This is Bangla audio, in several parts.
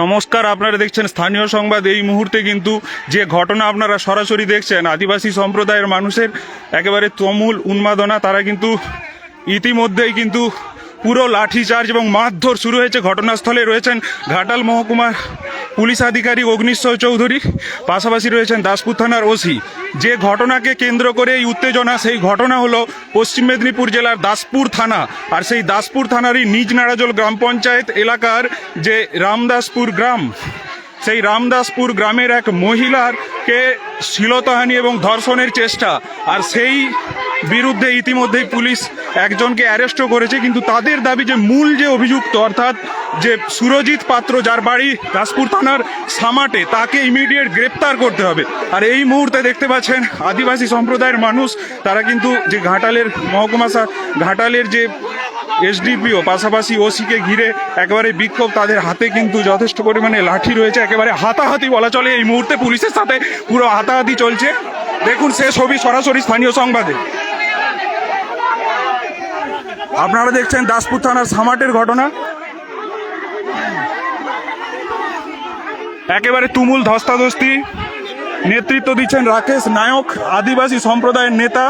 নমস্কার, আপনারা দেখছেন স্থানীয় সংবাদ। এই মুহূর্তে কিন্তু যে ঘটনা আপনারা সরাসরি দেখছেন, আদিবাসী সম্প্রদায়ের মানুষের একেবারে তুমুল উন্মাদনা, তারা কিন্তু ইতিমধ্যেই কিন্তু পুরো লাঠিচার্জ এবং মারধর শুরু হয়েছে। ঘটনাস্থলে রয়েছেন ঘাটাল মহকুমার পুলিশ আধিকারিক অগ্নিশ্বর চৌধুরী, পাশাপাশি রয়েছেন দাসপুর থানার ওসি। যে ঘটনাকে কেন্দ্র করে এই উত্তেজনা, সেই ঘটনা হলো পশ্চিম মেদিনীপুর জেলার দাসপুর থানা। আর সেই দাসপুর থানারই নিজ নাড়াজল গ্রাম পঞ্চায়েত এলাকার যে রামদাসপুর গ্রাম, সেই রামদাসপুর গ্রামের এক মহিলারকে শ্লীলতাহানি এবং ধর্ষণের চেষ্টা। আর সেই বিরুদ্ধে ইতিমধ্যেই পুলিশ একজনকে অ্যারেস্টও করেছে, কিন্তু তাদের দাবি যে মূল যে অভিযুক্ত, অর্থাৎ যে সুরজিৎ পাত্র যার বাড়ি দাসপুর থানার সামাটে, তাকে ইমিডিয়েট গ্রেপ্তার করতে হবে। আর এই মুহূর্তে দেখতে পাচ্ছেন আদিবাসী সম্প্রদায়ের মানুষ, তারা কিন্তু যে ঘাটালের মহকুমা ঘাটালের যে এসডিপিও, পাশাপাশি ওসিকে ঘিরে একেবারে বিক্ষোভ তাদের হাতে কিন্তু যথেষ্ট পরিমাণে লাঠি রয়েছে, একেবারে হাতাহাতি বলা চলে। এই মুহূর্তে পুলিশের সাথে পুরো হাতাহাতি চলছে। দেখুন সে ছবি সরাসরি স্থানীয় সংবাদে। আপনারা দেখছেন দাসপুর থানার সামাটের ঘটনা। একেবারে তুমুল ধস্তাধস্তি। নেতৃত্ব দিচ্ছেন রাকেশ নায়ক, আদিবাসী সম্প্রদায়ের নেতা।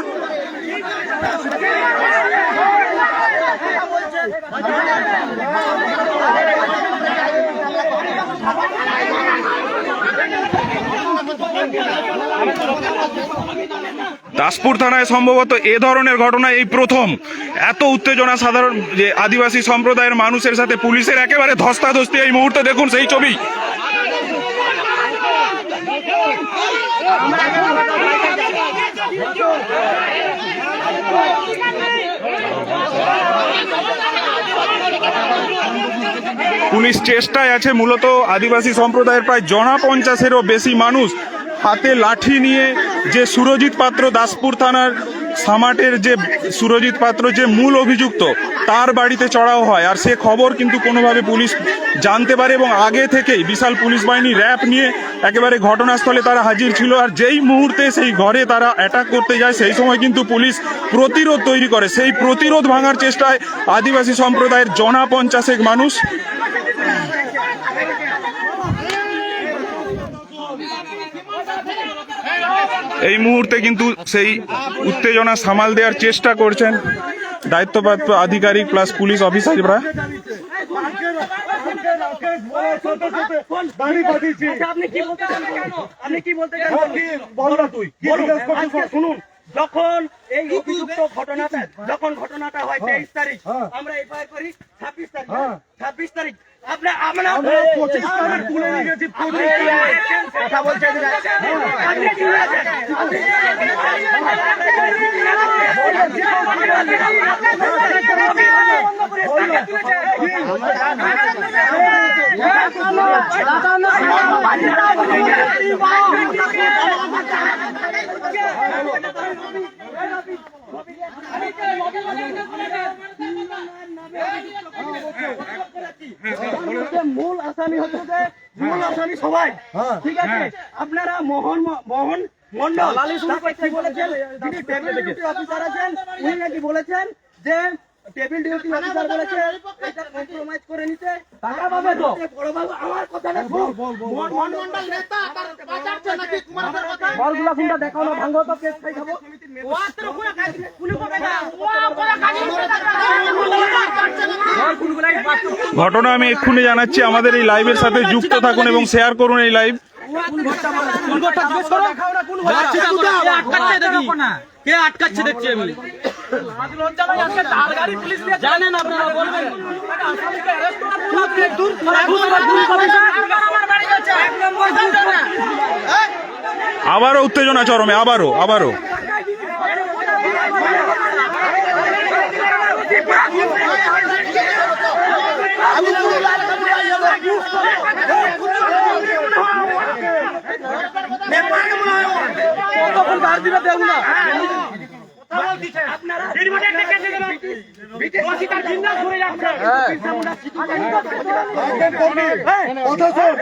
দাসপুর থানায় সম্ভবত এ ধরনের ঘটনা এই প্রথম। এত উত্তেজনা সাধারণ যে আদিবাসী সম্প্রদায়ের মানুষের সাথে পুলিশের একেবারে ধস্তাধস্তি এই মুহূর্তে দেখুন সেই ছবি। পুলিশ চেষ্টায় আছে, মূলত আদিবাসী সম্প্রদায়ের প্রায় জনা পঞ্চাশেরও বেশি মানুষ হাতে লাঠি নিয়ে যে সুরজিৎ পাত্র দাসপুর থানার সামাটের যে সুরজিৎ পাত্র যে মূল অভিযুক্ত, তার বাড়িতে চড়াও হয়। আর সে খবর কিন্তু কোনোভাবে পুলিশ জানতে পারে এবং আগে থেকেই বিশাল পুলিশ বাহিনী র্যাপ নিয়ে একেবারে ঘটনাস্থলে তারা হাজির ছিল। আর যেই মুহূর্তে সেই ঘরে তারা অ্যাটাক করতে যায়, সেই সময় কিন্তু পুলিশ প্রতিরোধ তৈরি করে। সেই প্রতিরোধ ভাঙার চেষ্টায় আদিবাসী সম্প্রদায়ের জনা পঞ্চাশেক মানুষ এই মুহূর্তে কিন্তু সেই উত্তেজনা সামাল দেওয়ার চেষ্টা করছেন দায়িত্বপ্রাপ্ত আধিকারিক প্লাস পুলিশ অফিসাররা। আচ্ছা, আপনি কি বলতে চান কেন? আপনি কি বলতে চান বলুন বলুন। আজকে শুনুন। যখন এই অভিযুক্ত ঘটনাটা যখন ঘটনাটা হয় তেইশ তারিখ আমরা এফআইআর করি ছাব্বিশ তারিখ। ছাব্বিশ তারিখ আমরা পঁচিশ তারিখ তুলে নিয়ে গেছি কথা বলছেন আপনি কি বলেছেন? মূল আসামি হচ্ছে যে মূল আসামি সবাই। ঠিক আছে? আপনারা মোহন মোহন মন্ডল বলেছেন? যিনি টেবিল অফিসার আছেন উনি নাকি বলেছেন যে টেবিল ডিউটি অফিসার বলেছে এটা কম্প্রোমাইজ করে নিতে। টাকা পাবে তো? বড়বাবু আমার কথাটা শুনুন মন্ডল নেতা তার নাকি তোমার কথা? বলগুলা দেখাও না ভাঙো তো কেস খাই খাব। কোন কাজ কোন করে না। ওয়া কোন কাজ ঘটনা আমি এক্ষুনি জানাচ্ছি আমাদের এই লাইভের সাথে যুক্ত থাকুন এবং শেয়ার করুন এই লাইভ কে আটকাচ্ছে দেখছি আমি। জানেন আপনারা বলবেন। আবারও উত্তেজনা চরমে আবারও আবারও। আপনারা কথা শোন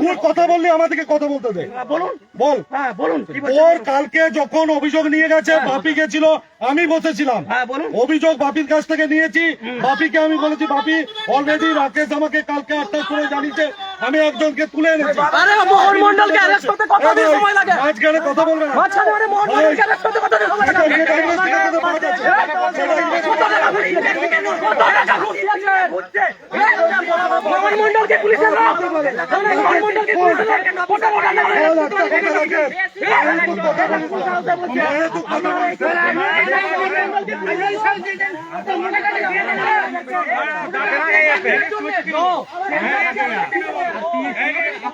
তুই কথা বললি আমাদেরকে কথা বলতে দে। বলুন। বল। হ্যাঁ বলুন। ওর কালকে যখন অভিযোগ নিয়ে গেছে বাপি গেছিল আমি বসেছিলাম। হ্যাঁ অভিযোগ বাপির কাছ থেকে নিয়েছি। বাপিকে আমি বলেছি বাপি অলরেডি রাকেশ আমাকে কালকে আটটা করে জানিয়েছে। আমি একজনকে তুলে এনেছি আরে মোহন মন্ডলকে অ্যারেস্ট করতে কতদিন সময় লাগে মাঝখানে কথা বলবে মাঝখানে মানে মোহন মন্ডলকে অ্যারেস্ট করতে কতদিন সময় লাগে সেটা investigator দের পাঠ আছে। সেটা investigator- মোহন মন্ডলকে পুলিশের লোক মোহন মন্ডলকে পুলিশের লোক ফটো ফটো না বল, একটা কথা রাখেন। তুই কথা বলিস না। কথা বলিস না।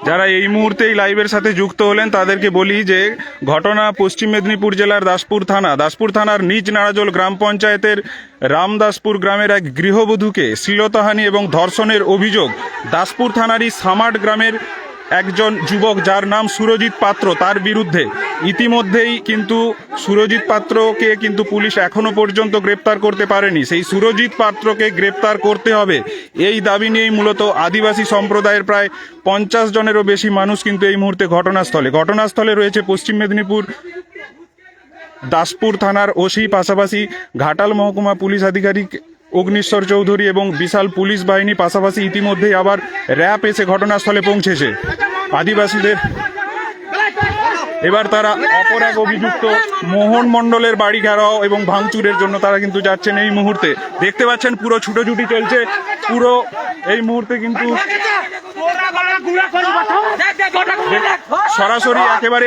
যারা এই মুহূর্তে এই লাইভের সাথে যুক্ত হলেন, তাদেরকে বলি যে ঘটনা পশ্চিম মেদিনীপুর জেলার দাসপুর থানা। দাসপুর থানার নিজ নারাজল গ্রাম পঞ্চায়েতের রামদাসপুর গ্রামের এক গৃহবধূকে শ্লীলতাহানি এবং ধর্ষণের অভিযোগ দাসপুর থানারই সামাট গ্রামের একজন যুবক যার নাম সুরজিৎ পাত্র, তার বিরুদ্ধে। ইতিমধ্যেই কিন্তু সুরজিৎ পাত্রকে কিন্তু পুলিশ এখনও পর্যন্ত গ্রেপ্তার করতে পারেনি। সেই সুরজিৎ পাত্রকে গ্রেপ্তার করতে হবে। এই দাবি নিয়েই মূলত আদিবাসী সম্প্রদায়ের প্রায় পঞ্চাশ জনেরও বেশি মানুষ কিন্তু এই মুহূর্তে ঘটনাস্থলে। ঘটনাস্থলে রয়েছে পশ্চিম মেদিনীপুর দাসপুর থানার ওসি, পাশাপাশি ঘাটাল মহকুমা পুলিশ আধিকারিক অগ্নিশ্বর চৌধুরী এবং বিশাল পুলিশ বাহিনী পাশাপাশি ইতিমধ্যেই আবার র্যাপ এসে ঘটনাস্থলে পৌঁছেছে আদিবাসীদের এবার তারা অপর এক অভিযুক্ত মোহন মণ্ডলের বাড়ি ঘেরাও এবং ভাঙচুরের জন্য তারা কিন্তু যাচ্ছেন এই মুহূর্তে দেখতে পাচ্ছেন পুরো ছুটোছুটি চলছে পুরো এই মুহূর্তে কিন্তু সরাসরি একেবারে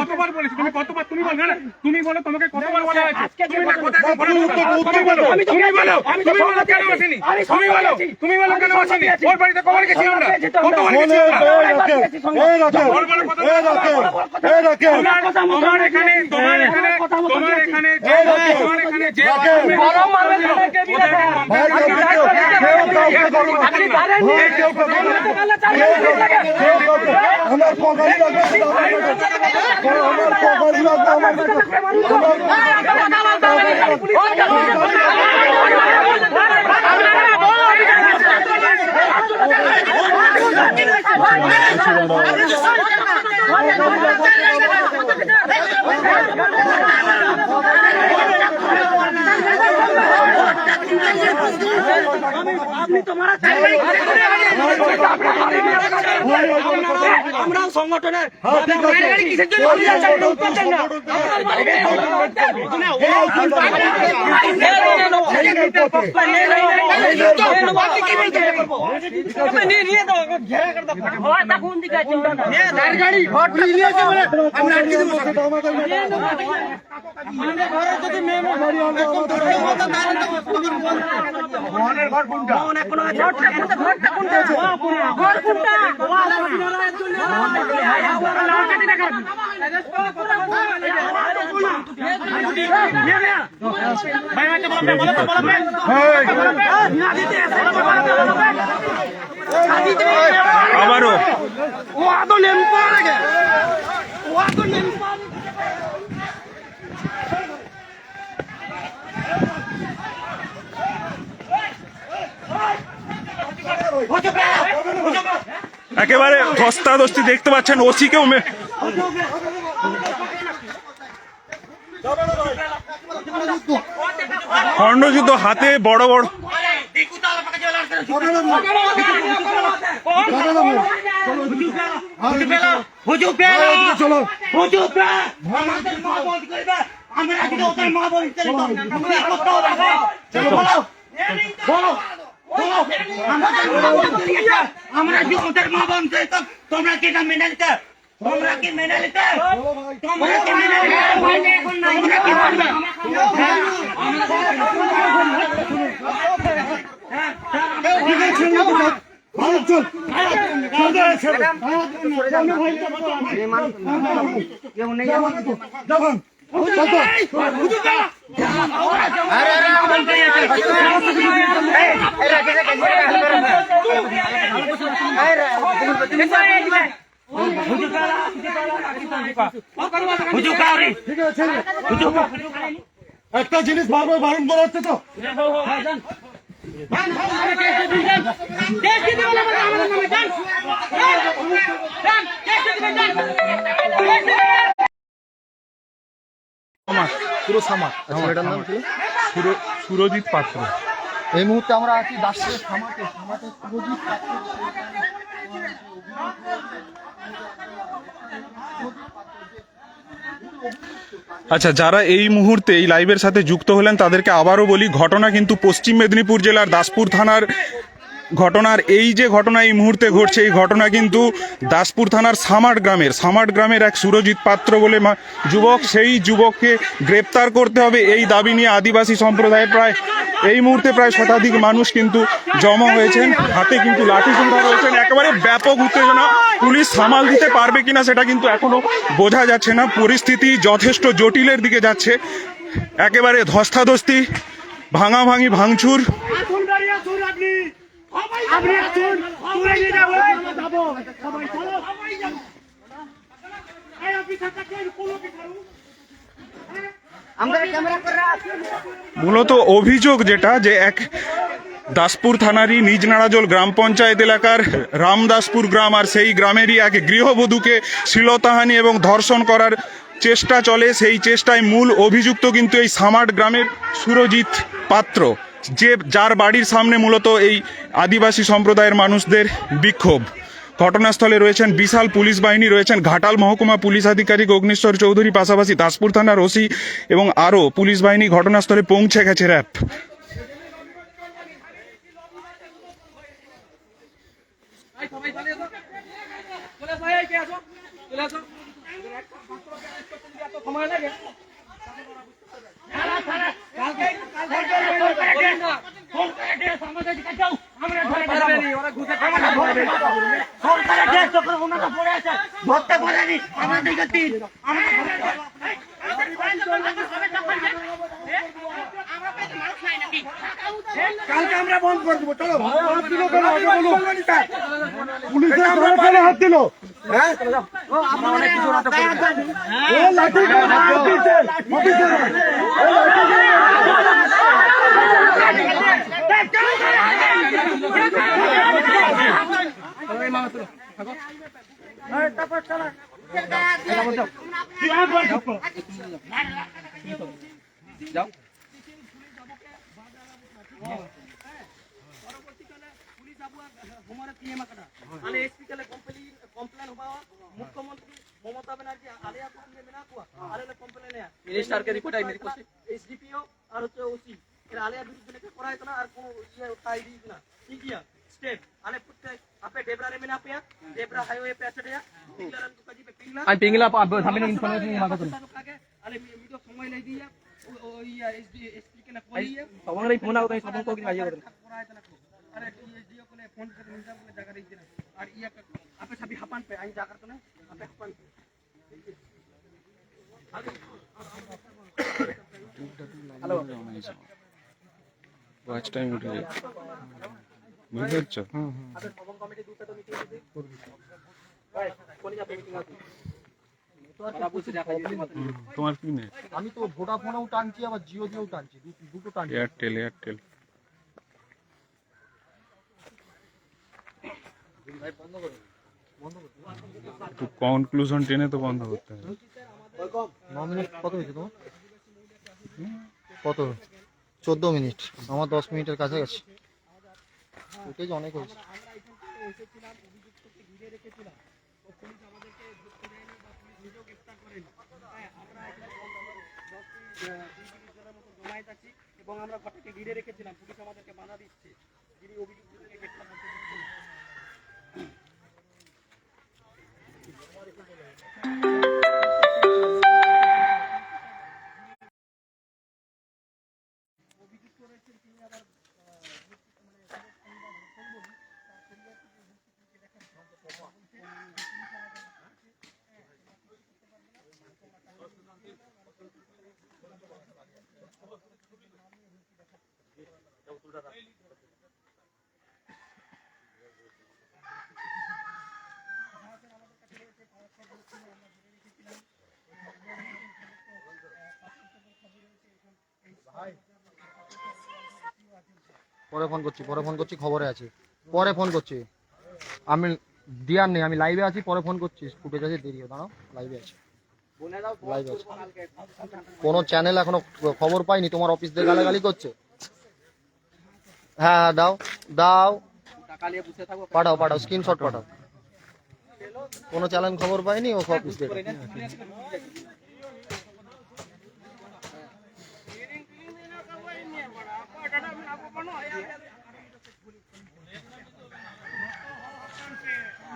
কতবার বলেছি? তুমি কতবার- তুমি বলো না? তুমি বলো, তোমাকে কতবার বলা হয়েছে? তুমি বলো, বলো, তুমি বলো, তুমি বলো, কেন আসেনি? তুমি বলো, তুমি বলো কেন আসেনি? ওর বাড়িতে কবার গেছি আমরা? কতবার গেছি। তোমার- এখানে তোমার এখানে তোমার এখানে তোমার এখানে যে। আপনি পারেন। নি? ভাই, কেউ কাউকে করো না। কেউ কাউকে- কেউ কাউকে- আমার পকারি লাগবে, আমার কাছে। আমার পকারি লাগবে, আমার কাছে। আমরাও সংগঠনের হ্যাঁ, ঠিক আছে। কিসের জন্য ওই অভিযান চালানো? সংগঠন- উত্তর দেন না। আবারও একেবারে ধস্তাধস্তি দেখতে পাচ্ছেন ওসিকেও মে- খণ্ডযুদ্ধ হাতে বড় বড় আমরা আমরা আজকে ওদের মা বলতে তোমরা কি এটা মেনে নিতে তোমরা কি মেনে নিতে তোমরা কি মেনে নিতে একটা জিনিস বারবার বারণ করা হচ্ছে তো পুরো সামার। ছেলেটার নাম ছিল সুর- সুরজিৎ পাত্র। এই মুহূর্তে আমরা আছি দাসের সামাতে। সামাতে সুরজিৎ পাত্র। আচ্ছা যারা এই মুহূর্তে এই লাইভের সাথে যুক্ত হলেন তাদেরকে আবারও বলি ঘটনা কিন্তু পশ্চিম মেদিনীপুর জেলার দাসপুর থানার ঘটনার এই যে ঘটনা এই মুহূর্তে ঘটছে, এই ঘটনা কিন্তু দাসপুর থানার সামাট গ্রামের সামাট গ্রামের এক সুরজিৎ পাত্র বলে যুবক, সেই যুবককে গ্রেপ্তার করতে হবে এই দাবি নিয়ে আদিবাসী সম্প্রদায়ের প্রায় এই মুহূর্তে প্রায় শতাধিক মানুষ কিন্তু জমা হয়েছেন। হাতে কিন্তু লাঠি সোঁধা রয়েছেন। একেবারে ব্যাপক উত্তেজনা। পুলিশ সামাল দিতে পারবে কিনা সেটা কিন্তু এখনও বোঝা যাচ্ছে না। পরিস্থিতি যথেষ্ট জটিলের দিকে যাচ্ছে। একেবারে ধস্তাধস্তি, ভাঙাভাঙি, ভাঙচুর আসুন দাঁড়িয়ে আসুন আপনি আপনি আসুন তুলে নিয়ে যাব। যাব সবাই চলো। সবাই যাব মূলত অভিযোগ যেটা যে এক দাসপুর থানারই নিজ নাড়াজল গ্রাম পঞ্চায়েত এলাকার রামদাসপুর গ্রাম আর সেই গ্রামেরই এক গৃহবধূকে শ্লীলতাহানি এবং ধর্ষণ করার চেষ্টা চলে। সেই চেষ্টায় মূল অভিযুক্ত কিন্তু এই সামাট গ্রামের সুরজিৎ পাত্র। যে যার বাড়ির সামনে মূলত এই আদিবাসী সম্প্রদায়ের মানুষদের বিক্ষোভ। ঘটনাস্থলে রয়েছেন বিশাল পুলিশ বাহিনী, রয়েছেন ঘাটাল মহকুমা পুলিশ আধিকারিক অগ্নিশ্বর চৌধুরী, পাশাপাশি দাসপুর থানার ওসি এবং আরও পুলিশ বাহিনী ঘটনাস্থলে পৌঁছে গেছে র্যাব। সরকারের দেশ যখন ওনারা পড়ে আছে ধরতে পারেনি আমাদেরকে দিন কালকে আমরা বন্ধ করে দেবো চলো হাত দিল কেন পুলিশের ধরে ফেলে হাত দিল হ্যাঁ মিনিস্টার কে রিপোর্ট আই মেরে পাশে এসডিপিও আর হচ্ছে ওসি। এর আলিয়া বিরুদ্ধে করা হতো না আর কোনো ইয়ে উঠাই দিই না। आई पिंगला అప్పుడే డెబ్రా రెమినా नहीं मांगा तुम अरे मी तो समय नहीं दिया। ओ ये एसडी एसपी के ना कोई है। पवन रे फ़ोन आवता है सबको को आइए पूरा अरे को ने फ़ोन कर मिलता को जगह रही देना और ये आपे सभी हपन पे आई जाकर तो ना। आप हपन हेलो वॉच टाइम उठ गया। বুঝতে পারছ? তোমার কি নেই? আমি তো ভোডাফোনেও টানছি আবার জিও দিয়েও টানছি দুটো টানছি। এয়ারটেল এয়ারটেল একটু কনক্লুশন টেনে তো বন্ধ করতে হবে। কত হয়েছে তোমার? কত? চোদ্দ মিনিট। আমার দশ মিনিটের কাছাকাছি। ওটাই যে অনেক হয়েছে। এবং আমরা ঘরটাকে ঘিরে রেখেছিলাম। পুলিশ আমাদেরকে বাধা দিচ্ছে। যিনি অভিযুক্তকে গ্রেপ্তার করতে দিচ্ছে। পরে ফোন করছি, পরে ফোন করছি, খবরে আছি। পরে ফোন করছি। আমি দিয়ার নেই, আমি লাইভে আছি, পরে ফোন করছি। ফুটেজ আছে দেরি দাঁড়াও লাইভে আছি। লাইভে আছি। কোনো চ্যানেল এখনও খবর পাইনি, তোমার অফিস থেকে গালাগালি করছে? হ্যাঁ হ্যাঁ দাও দাও। পাঠাও পাঠাও স্ক্রিনশট পাঠাও। কোনো চ্যানেল খবর পাইনি, ও অফিস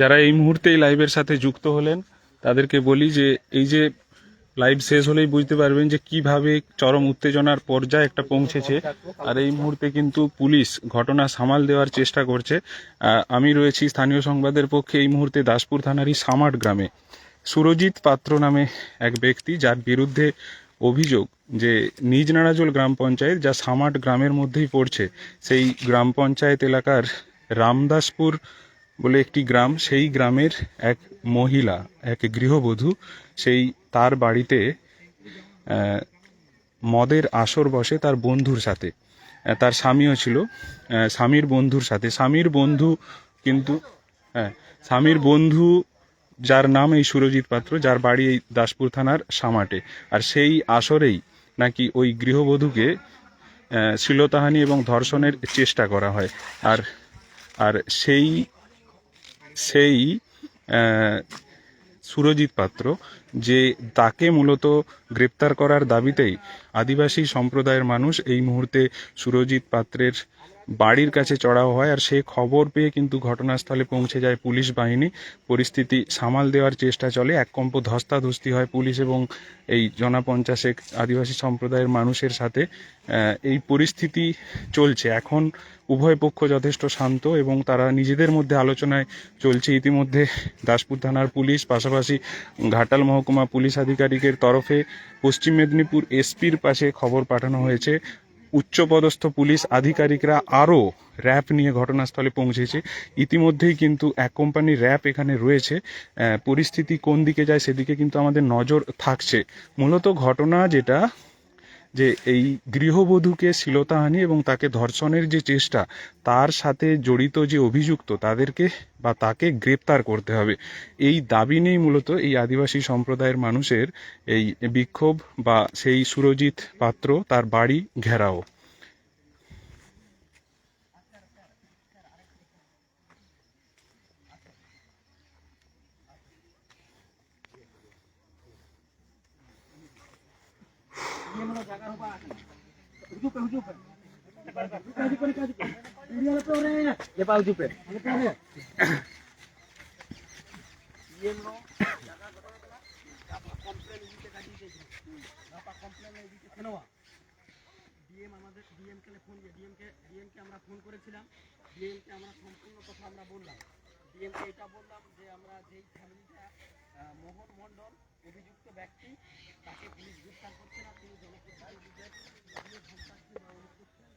যারা এই মুহূর্তে এই লাইভের সাথে যুক্ত হলেন, তাদেরকে বলি যে এই যে লাইভ শেষ হলেই বুঝতে পারবেন যে কীভাবে চরম উত্তেজনার পর্যায়ে একটা পৌঁছেছে। আর এই মুহূর্তে কিন্তু পুলিশ ঘটনা সামাল দেওয়ার চেষ্টা করছে। আমি রয়েছি স্থানীয় সংবাদের পক্ষে এই মুহূর্তে দাসপুর থানারই সামাট গ্রামে। সুরজিৎ পাত্র নামে এক ব্যক্তি যার বিরুদ্ধে অভিযোগ যে নিজ নারাজল গ্রাম পঞ্চায়েত যা সামাট গ্রামের মধ্যেই পড়ছে, সেই গ্রাম পঞ্চায়েত এলাকার রামদাসপুর বলে একটি গ্রাম, সেই গ্রামের এক মহিলা, এক গৃহবধূ, সেই তার বাড়িতে মদের আসর বসে তার বন্ধুর সাথে। তার স্বামীও ছিল স্বামীর বন্ধুর সাথে। স্বামীর বন্ধু কিন্তু হ্যাঁ স্বামীর বন্ধু যার নাম এই সুরজিৎ পাত্র, যার বাড়ি এই দাসপুর থানার সামাটে। আর সেই আসরেই নাকি ওই গৃহবধূকে শ্লীলতাহানি এবং ধর্ষণের চেষ্টা করা হয়। আর আর সেই সেই সুরজিৎ পাত্র, যে তাকে মূলত গ্রেপ্তার করার দাবিতেই আদিবাসী সম্প্রদায়ের মানুষ এই মুহূর্তে সুরজিৎ পাত্রের বাড়ির কাছে চড়াও হয় আর সে খবর পেয়ে কিন্তু ঘটনাস্থলে পৌঁছে যায় পুলিশ বাহিনী। পরিস্থিতি সামাল দেওয়ার চেষ্টা চলে। এক কম্প ধস্তাধস্তি হয় পুলিশ এবং এই জনপঞ্চাশেক আদিবাসী সম্প্রদায়ের মানুষের সাথে। এই পরিস্থিতি চলছে। এখন উভয় পক্ষ যথেষ্ট শান্ত এবং তারা নিজেদের মধ্যে আলোচনায় চলছে। ইতিমধ্যে দাসপুর থানার পুলিশ, পাশাপাশি ঘাটাল মহকুমা পুলিশ আধিকারিকের তরফে পশ্চিম মেদিনীপুর এসপির পাশে খবর পাঠানো হয়েছে। উচ্চপদস্থ পুলিশ আধিকারিকরা আরও র্যাপ নিয়ে ঘটনাস্থলে পৌঁছেছে। ইতিমধ্যেই কিন্তু এক কোম্পানি র্যাপ এখানে রয়েছে। পরিস্থিতি কোন দিকে যায় সেদিকে কিন্তু আমাদের নজর থাকছে। মূলত ঘটনা যেটা যে এই গৃহবধূকে শ্লীলতাহানি এবং তাকে ধর্ষণের যে চেষ্টা, তার সাথে জড়িত যে অভিযুক্ত, তাদেরকে বা তাকে গ্রেপ্তার করতে হবে। এই দাবি নিয়েই মূলত এই আদিবাসী সম্প্রদায়ের মানুষের এই বিক্ষোভ বা সেই সুরজিৎ পাত্র তার বাড়ি ঘেরাও। হুজুপে হুজুপে ডিএম আমাদের ডিএম কে ফোন দিয়ে ডিএম কে ডিএম কে আমরা ফোন করেছিলাম, ডিএম কে আমরা সম্পূর্ণ কথা আমরা বললাম। ডিএমকে এটা বললাম যে আমরা যেই ফ্যামিলিটা মোহন মণ্ডল, অভিযুক্ত ব্যক্তি, তাকে পুলিশ গ্রেফতার করছে না, তিনি জনপ্রতিনিধিদের ধমকাচ্ছে বা অনুপ করছেন।